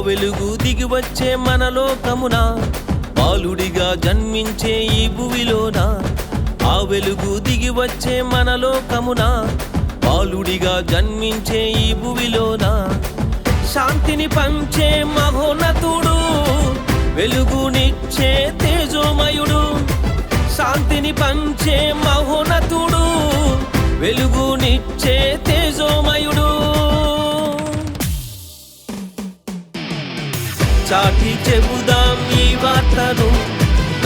వెలుగు దిగి వచ్చే మన లోకమున? బాలుడిగా జన్మించే ఈ భువిలోన? ఆ వెలుగు దిగి వచ్చే మన లోకమున? బాలుడిగా జన్మించే ఈ భువిలోన? శాంతిని పంచే మహోన్నతుడు వెలుగునిచ్చే తేజోమయుడు. శాంతిని పంచే మహోన్నతుడు వెలుగునిచ్చే తేజోమయుడు. సాటి చెబుదాం ఈ వార్తను.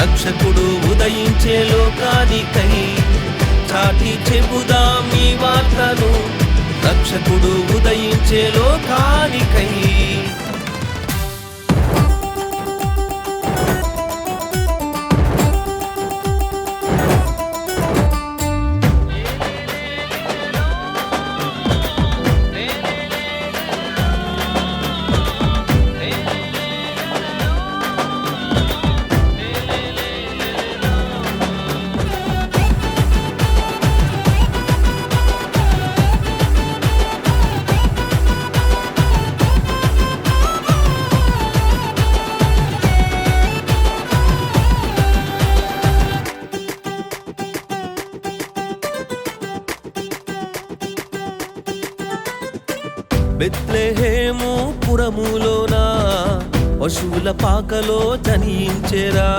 రక్షకుడు ఉదయించే లోకానికై. చాటి చెబుదాం ఈ వార్తను. రక్షకుడు ఉదయించే లోకానికై. బెత్లెహేము పురములోన? పశువుల పాకలో జనించేరా?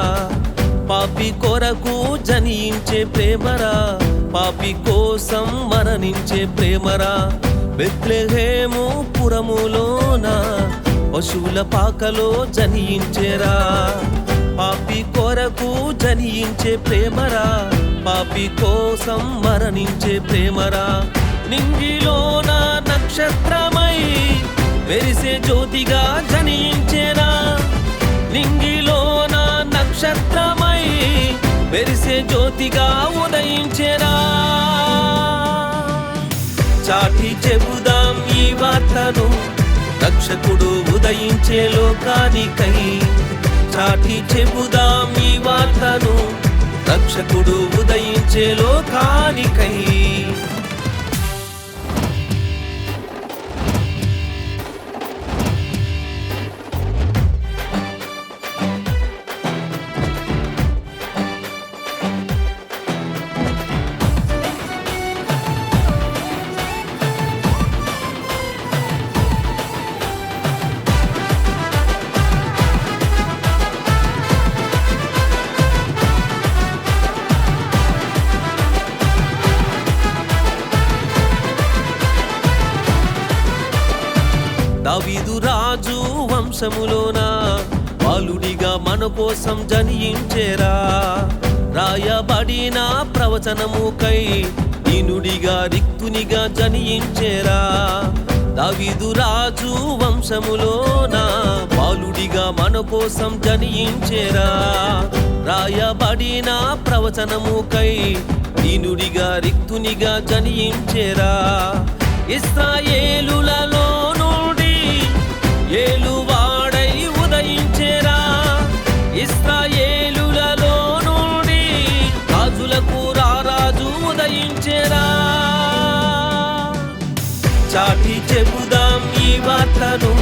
పాపి కొరకు జనించే ప్రేమరా? పాపి కోసం మరణించే ప్రేమరా? బెత్లెహేము పురములోన? పశువుల పాకలో జనించేరా? పాపి కొరకు జనించే ప్రేమరా? పాపి కోసం మరణించే ప్రేమరా? నింగిలోన నక్షత్రమై వెరిసే జ్యోతిగా జనించేరా నింగిలోన నక్షత్రమై వెరిసే జ్యోతిగా ఉదయించేరా చాటి చెబుదాం ఈ వార్తను రక్షకుడు ఉదయించే లోకానికై. చాటి చెబుదాం ఈ వార్తను రక్షకుడు ఉదయించే లోకానికై. వంశములోన బాలుడిగా మన కోసం జనించేరా? రాయబడిన ప్రవచనముకై దీనుడిగా రిక్తునిగా జనించేరా? దావీదు రాజు వంశములోన? బాలుడిగా మన కోసం జనించేరా? రాయబడిన ప్రవచనముకై దీనుడిగా రిక్తునిగా జనించేరా? ఇస్రాయేలులలో నుండి ఏలువా చాటి చెబుదాం ఈ వార్తను.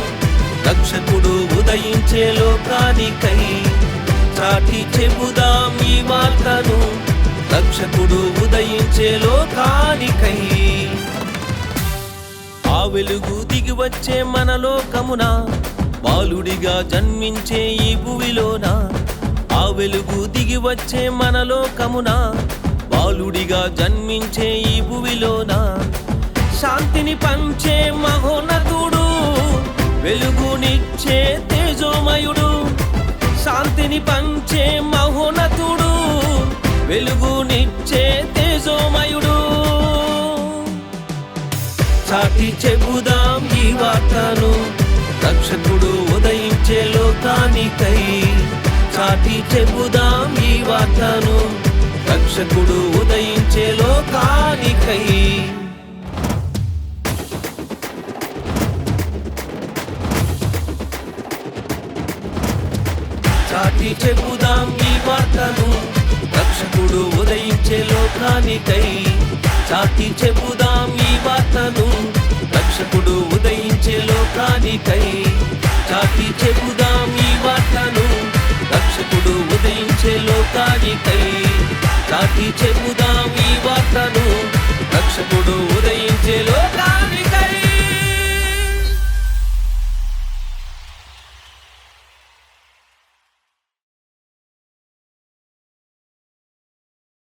రక్షకుడు ఉదయించే లోకానికై. చాటి చెబుదాం ఈ వార్తను. రక్షకుడు ఉదయించే లోకానికై. ఆ వెలుగు దిగి వచ్చే మన లోకమున. బాలుడిగా జన్మించే ఈ భూమిలోన ఆ వెలుగు దిగి వచ్చే మన లోకమున. బాలుడిగా జన్మించే ఈ భూమిలోనా శాంతిని పంచే మహోన్నతుడు వెలుగునిచ్చే తేజోమయుడు. శాంతిని పంచే మహోన్నతుడు వెలుగునిచ్చే తేజోమయుడు. చాటి చెబుదాం ఈ వార్తను రక్షకుడు ఉదయించే లోకానికై. చాటి చెబుదాం ఈ వార్తను రక్షకుడు ఉదయించే చాటి చెబుదాం ఈ వార్తను. రక్షకుడు ఉదయించే లోకానికై. చాటి చెబుదాం ఈ వార్తను. రక్షకుడు ఉదయించే లోకానికై. చాటి చెబుదాం ఈ వార్తను. రక్షకుడు ఉదయించే లోకానికై. చాటి చెబుదాం ఈ వార్తను. రక్షకుడు